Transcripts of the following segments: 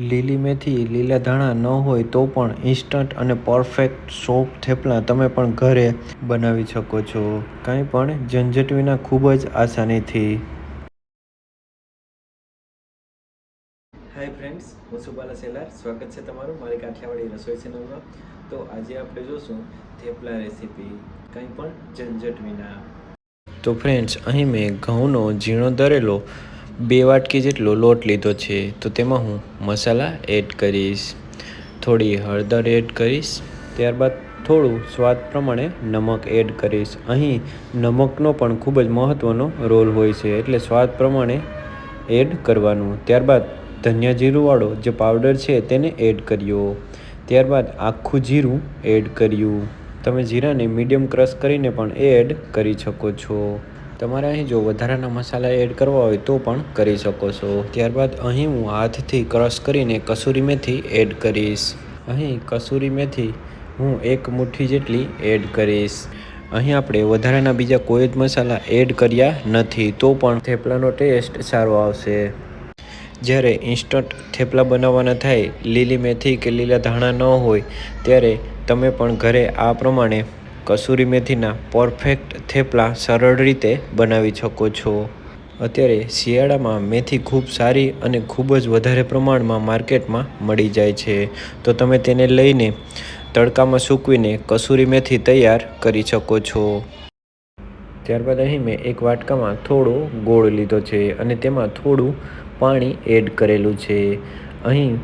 લીલી મેથી લીલા ધાણા ન હોય તો પણ ઇન્સ્ટન્ટ અને પરફેક્ટ સોપ થેપલા તમે પણ ઘરે બનાવી શકો છો. કાંઈ પણ ઝંઝટ વિના ખૂબ જ આસાનીથી. હાય ફ્રેન્ડ્સ હું સુબાલા સેલાર. સ્વાગત છે તમારું મારી કાઠિયાવાડી રસોઈ ચેનલમાં તો આજે આપણે જોશું થેપલા રેસીપી કંઈ પણ ઝંઝટ વિના. તો ફ્રેન્ડ્સ અહીં મેં ઘઉંનો ઝીણો દરેલો બે વાટકી જેટલો લોટ લીધો છે, તો તેમાં હું મસાલા એડ કરીશ. થોડી હળદર એડ કરીશ. ત્યારબાદ થોડું સ્વાદ પ્રમાણે નમક એડ કરીશ. અહીં નમકનો પણ ખૂબ જ મહત્ત્વનો રોલ હોય છે, એટલે સ્વાદ પ્રમાણે એડ કરવાનું. ત્યારબાદ ધનિયા જીરુંવાળો જે પાવડર છે તેને એડ કર્યો. ત્યારબાદ આખું જીરું એડ કર્યું. તમે જીરાને મીડિયમ ક્રશ કરીને પણ એડ કરી શકો છો. તમારે અહીં જો વધારાના મસાલા એડ કરવા હોય તો પણ કરી શકો છો. ત્યારબાદ અહીં હું હાથથી ક્રશ કરીને કસૂરી મેથી એડ કરીશ. અહીં કસૂરી મેથી હું એક મુઠ્ઠી જેટલી એડ કરીશ. અહીં આપણે વધારાના બીજા કોઈ જ મસાલા એડ કર્યા નથી તો પણ થેપલાનો ટેસ્ટ સારો આવશે. જ્યારે ઇન્સ્ટન્ટ થેપલા બનાવવાના થાય, લીલી મેથી કે લીલા ધાણા ન હોય, ત્યારે તમે પણ ઘરે આ પ્રમાણે કસૂરી મેથીના પરફેક્ટ થેપલા સરળ રીતે બનાવી શકો છો. અત્યારે શિયાળામાં મેથી ખૂબ સારી અને ખૂબ જ વધારે પ્રમાણમાં માર્કેટમાં મળી જાય છે. તો તમે તેને લઈને તડકામાં સૂકવીને કસૂરી મેથી તૈયાર કરી શકો છો. ત્યારબાદ અહીં મેં એક વાટકામાં થોડો ગોળ લીધો છે અને તેમાં થોડું પાણી એડ કરેલું છે. અહીં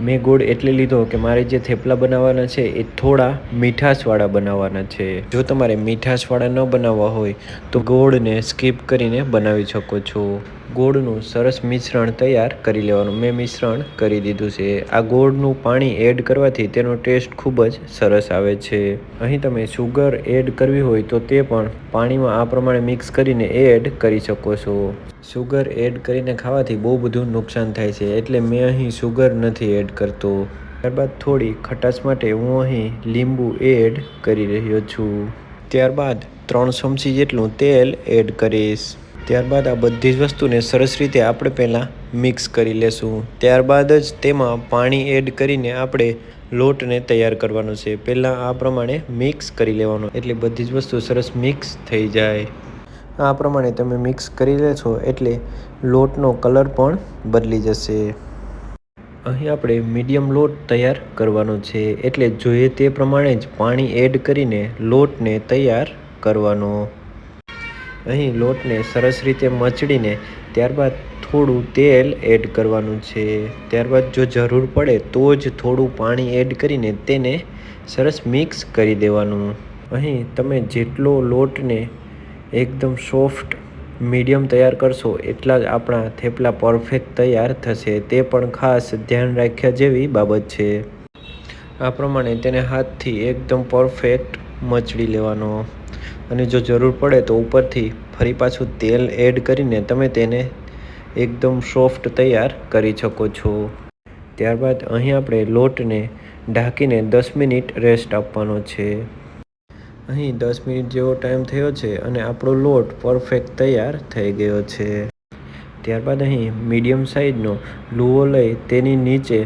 મેં ગોળ એટલે લીધો કે મારે જે થેપલા બનાવવાના છે એ થોડા મીઠાશવાળા બનાવવાના છે. જો તમારે મીઠાશવાળા ન બનાવવા હોય તો ગોળને સ્કીપ કરીને બનાવી શકો છો. ગોળનું સરસ મિશ્રણ તૈયાર કરી લેવાનું. મેં મિશ્રણ કરી દીધું છે. આ ગોળનું પાણી એડ કરવાથી તેનો ટેસ્ટ ખૂબ જ સરસ આવે છે. અહીં તમે સુગર એડ કરવી હોય તો તે પણ પાણીમાં આ પ્રમાણે મિક્સ કરીને એડ કરી શકો છો. સુગર એડ કરીને ખાવાથી બહુ બધું નુકસાન થાય છે. એટલે મેં અહીં સુગર નથી એડ કરતો. ત્યારબાદ થોડી ખટાશ માટે હું અહીં લીંબુ એડ કરી રહ્યો છું. ત્યારબાદ ત્રણ ચમચી જેટલું તેલ એડ કરીશ. ત્યારબાદ આ બધી જ વસ્તુને સરસ રીતે આપણે પહેલાં મિક્સ કરી લેશું. ત્યારબાદ જ તેમાં પાણી એડ કરીને આપણે લોટને તૈયાર કરવાનો છે. પહેલાં આ પ્રમાણે મિક્સ કરી લેવાનો. એટલે બધી જ વસ્તુ સરસ મિક્સ થઈ જાય. આ પ્રમાણે તમે મિક્સ કરી લેશો એટલે લોટનો કલર પણ બદલી જશે. અહીં આપણે મીડિયમ લોટ તૈયાર કરવાનો છે. એટલે જોઈએ તે પ્રમાણે જ પાણી એડ કરીને લોટને તૈયાર કરવાનો. અહીં લોટને સરસ રીતે મચડીને ત્યારબાદ થોડું તેલ એડ કરવાનું છે. ત્યારબાદ જો જરૂર પડે તો જ થોડું પાણી એડ કરીને તેને સરસ મિક્સ કરી દેવાનું. અહીં તમે જેટલો લોટને એકદમ સોફ્ટ મીડિયમ તૈયાર કરશો એટલા જ આપણા થેપલા પરફેક્ટ તૈયાર થશે. તે પણ ખાસ ધ્યાન રાખ્યા જેવી બાબત છે. આ પ્રમાણે તેને હાથથી એકદમ પરફેક્ટ મચડી લેવાનો. અને જો જરૂર પડે તો ઉપરથી ફરી પાછું તેલ એડ કરીને તમે તેને એકદમ સોફ્ટ તૈયાર કરી શકો છો. ત્યારબાદ અહીં આપણે લોટને ઢાંકીને દસ મિનિટ રેસ્ટ આપવાનો છે. અહીં દસ મિનિટ જેવો ટાઈમ થયો છે અને આપણો લોટ પરફેક્ટ તૈયાર થઈ ગયો છે. ત્યારબાદ અહીં મીડિયમ સાઇઝનો લુવો લઈ તેની નીચે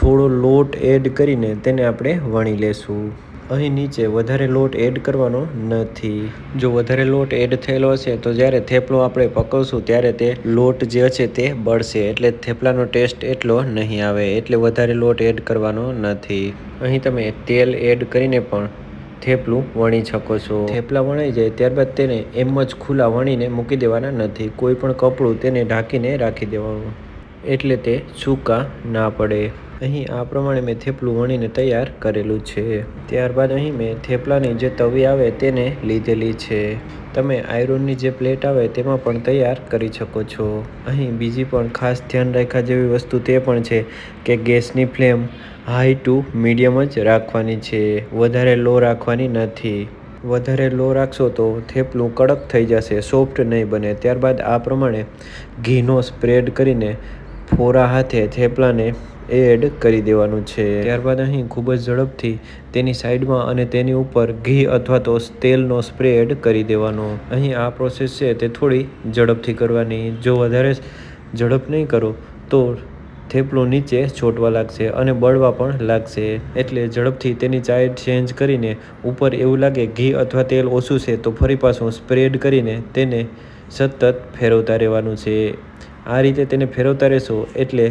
થોડો લોટ એડ કરીને તેને આપણે વણી લેશું. અહીં નીચે વધારે લોટ એડ કરવાનો નથી. જો વધારે લોટ એડ થયેલો હશે, તો જ્યારે થેપલો આપણે પકવશું, ત્યારે તે લોટ જે છે તે બળશે. એટલે થેપલાનો ટેસ્ટ એટલો નહીં આવે, એટલે વધારે લોટ એડ કરવાનો નથી. અહીં તમે તેલ એડ કરીને પણ થેપલું વણી શકો છો. થેપલા વણાઈ જાય, ત્યારબાદ તેને એમ જ ખુલ્લા વણીને મૂકી દેવાના નથી. કોઈ પણ કપડું તેને ઢાંકીને રાખી દેવાનું. એટલે તે સૂકા ના પડે. અહીં આ પ્રમાણે મેં થેપલું વણીને તૈયાર કરેલું છે. ત્યારબાદ અહીં મેં થેપલાની જે તવી આવે તેને લીધેલી છે. તમે આયરનની જે પ્લેટ આવે તેમાં પણ તૈયાર કરી શકો છો. અહીં બીજી પણ ખાસ ધ્યાન રાખ્યા જેવી વસ્તુ તે પણ છે કે ગેસની ફ્લેમ હાઈ ટુ મીડિયમ જ રાખવાની છે. વધારે લો રાખવાની નથી. વધારે લો રાખશો તો થેપલું કડક થઈ જશે, સોફ્ટ નહીં બને. ત્યારબાદ આ પ્રમાણે ઘીનો સ્પ્રેડ કરીને ફોરા હાથે થેપલાને એડ કરી દેવાનું છે. ત્યારબાદ અહીં ખૂબ જ ઝડપથી તેની સાઈડમાં અને તેની ઉપર ઘી અથવા તો તેલનો સ્પ્રે એડ કરી દેવાનો. અહીં આ પ્રોસેસ છે તે થોડી ઝડપથી કરવાની. જો વધારે ઝડપ નહીં કરો, તો થેપલું નીચે છોટવા લાગશે અને બળવા પણ લાગશે. એટલે ઝડપથી તેની ચાય ચેન્જ કરીને ઉપર એવું લાગે ઘી અથવા તેલ ઓછું છે, તો ફરી પાછું સ્પ્રેડ કરીને તેને સતત ફેરવતા રહેવાનું છે. આ રીતે તેને ફેરવતા રહેશો. એટલે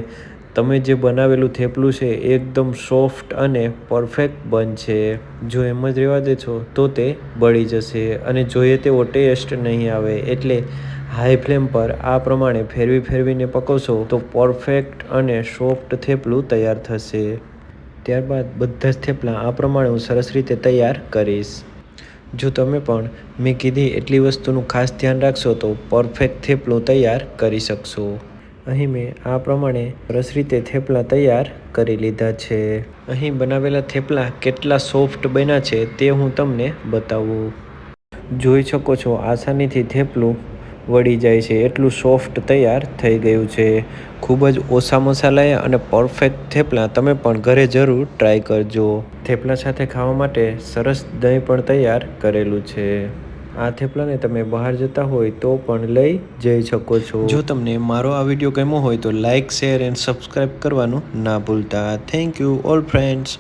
તમે જે બનાવેલું થેપલું છે એકદમ સોફ્ટ અને પરફેક્ટ બનશે. જો એમ જ રહેવા દેશો તો તે બળી જશે અને જોઈએ તેવો ટેસ્ટ નહીં આવે. એટલે હાઈ ફ્લેમ પર આ પ્રમાણે ફેરવી ફેરવીને પકવશો, તો પરફેક્ટ અને સોફ્ટ થેપલું તૈયાર થશે. ત્યારબાદ બધા જ થેપલા આ પ્રમાણે હું સરસ રીતે તૈયાર કરીશ. જો તમે પણ મેં કીધી એટલી વસ્તુનું ખાસ ધ્યાન રાખશો તો પરફેક્ટ થેપલું તૈયાર કરી શકશો. અહીં મેં આ પ્રમાણે સરસ રીતે થેપલા તૈયાર કરી લીધા છે. અહીં બનાવેલા થેપલા કેટલા સોફ્ટ બન્યા છે તે હું તમને બતાવું. જોઈ શકો છો આસાનીથી થેપલું વળી જાય છે. એટલું સોફ્ટ તૈયાર થઈ ગયું છે. ખૂબ જ ઓછા મસાલાએ અને પરફેક્ટ થેપલા તમે પણ ઘરે જરૂર ટ્રાય કરજો. થેપલા સાથે ખાવા માટે સરસ દહીં પણ તૈયાર કરેલું છે. આ થેપલાને તમે બહાર જતા હોય તો પણ લઈ જઈ શકો છો. જો તમને મારો આ વીડિયો ગમ્યો હોય તો લાઇક શેર એન્ડ સબસ્ક્રાઈબ કરવાનું ના ભૂલતા. Thank you all friends